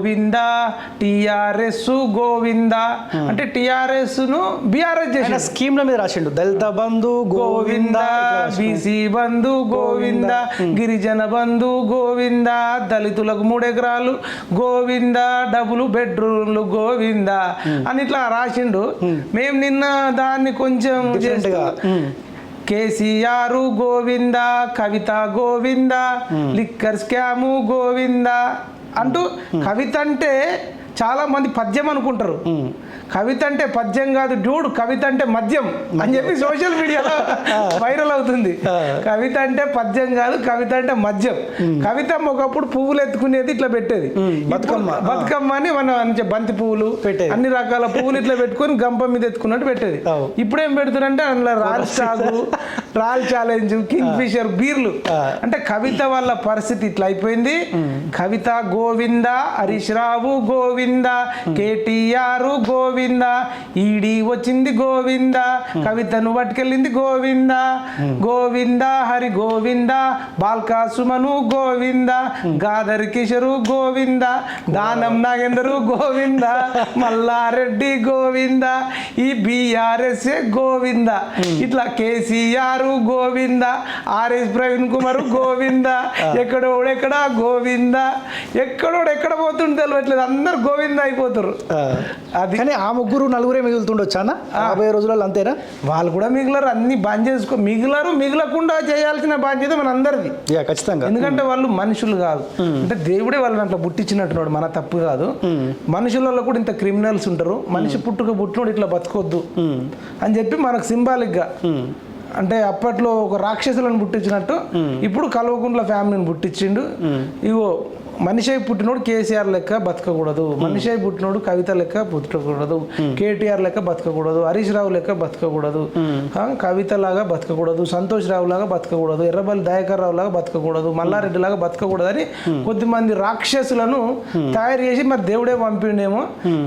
Govinda TRS Govinda. అంటే టిఆర్ఎస్ను BRS ఆయన చేసి స్కీమ్ల మీద రాసిండు. దళిత బంధు గోవింద బీసీ బంధు గోవింద. గిరిజన బంధు గోవింద దళితులకు మూడు ఎకరాలు గోవింద డబుల్ బెడ్రూమ్లు గోవింద. అని ఇట్లా రాసిండు. మేము నిన్న దాన్ని కొంచెం చేస్తూ కేసీఆర్ గోవింద కవిత గోవింద లిక్కర్ స్కాము గోవింద. అంటూ కవిత అంటే చాలా మంది పద్యం అనుకుంటారు. కవిత అంటే పద్యం కాదు డ్యూడ్ కవిత అంటే మద్యం అని చెప్పి సోషల్ మీడియాలో వైరల్ అవుతుంది. కవిత అంటే పద్యం కాదు కవిత అంటే మద్యం. కవిత ఒకప్పుడు పువ్వులు ఎత్తుకునేది ఇట్లా పెట్టేది. బతుకమ్మ. బతుకమ్మ అని మన బంతి పువ్వులు పెట్టేది. అన్ని రకాల పువ్వులు ఇట్లా పెట్టుకొని గంప మీద ఎత్తుకున్నట్టు పెట్టేది. ఇప్పుడు ఏం పెడుతున్నారంటే అందులో రాల్ సాగు రాల్ ఛాలెంజ్ కింగ్ ఫిషర్ బీర్లు. అంటే కవిత వల్ల పరిస్థితి ఇట్లా అయిపోయింది. కవిత గోవింద హరీష్ రావు గోవింద కేటీఆర్ గోవింద. ఈడీ వచ్చింది గోవింద? కవితను పట్టుకెళ్ళింది గోవింద? గోవింద హరి గోవింద? బాల్కా సుమను గోవింద గాదర్ కిషోరు గోవింద? దానం నాగేందరు గోవింద? మల్లారెడ్డి గోవింద? ఈ బీఆర్ఎస్ గోవింద? ఇట్లా కేసీఆర్ గోవింద? ఆర్ఎస్ ప్రవీణ్ కుమార్ గోవింద? ఎక్కడోడెక్కడ గోవింద? ఎక్కడోడు ఎక్కడ పోతుండే తెలియట్లేదు అందరు గోవింద అయిపోతారు అది కానీ ఆ ముగ్గురు నలుగురే మిగులుతుండొచ్చు అన్న? రాబోయే రోజులలో అంతేనా? వాళ్ళు కూడా మిగిలరు అన్ని బంద్ చేసుకో మిగిలరు మిగలకుండా చేయాల్సిన బాధ్యత మన అందరిది. యా ఖచ్చితంగా. ఎందుకంటే వాళ్ళు మనుషులు కాదు. అంటే దేవుడే వాళ్ళని అట్లా పుట్టించినట్టున్నాడు మన తప్పు కాదు. మనుషులలో కూడా ఇంత క్రిమినల్స్ ఉంటారు. మనిషి పుట్టుక పుట్టినోడు ఇట్లా బతకొద్దు. అని చెప్పి మనకు సింబాలిక్గా అంటే అప్పట్లో ఒక రాక్షసులను పుట్టించినట్టు ఇప్పుడు కల్వకుంట్ల ఫ్యామిలీని పుట్టించిండు. ఇగో మనిషి పుట్టినోడు కేసీఆర్ లెక్క బతకకూడదు. మనిషి పుట్టినోడు కవిత లెక్క పుట్టకూడదు కేటీఆర్ లెక్క బతకకూడదు. హరీష్ రావు లెక్క బతకకూడదు. కవిత లాగా బతకకూడదు. సంతోష్ రావు లాగా బతకకూడదు. ఎర్రబల్లి దయాకర్ రావు లాగా బతకకూడదు. మల్లారెడ్డి లాగా బతకకూడదు అని కొద్దిమంది రాక్షసులను తయారు చేసి మరి దేవుడే పంపిండేమో.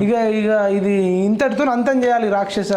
ఇక ఇక ఇది ఇంతటితో అంతం చేయాలి రాక్షస.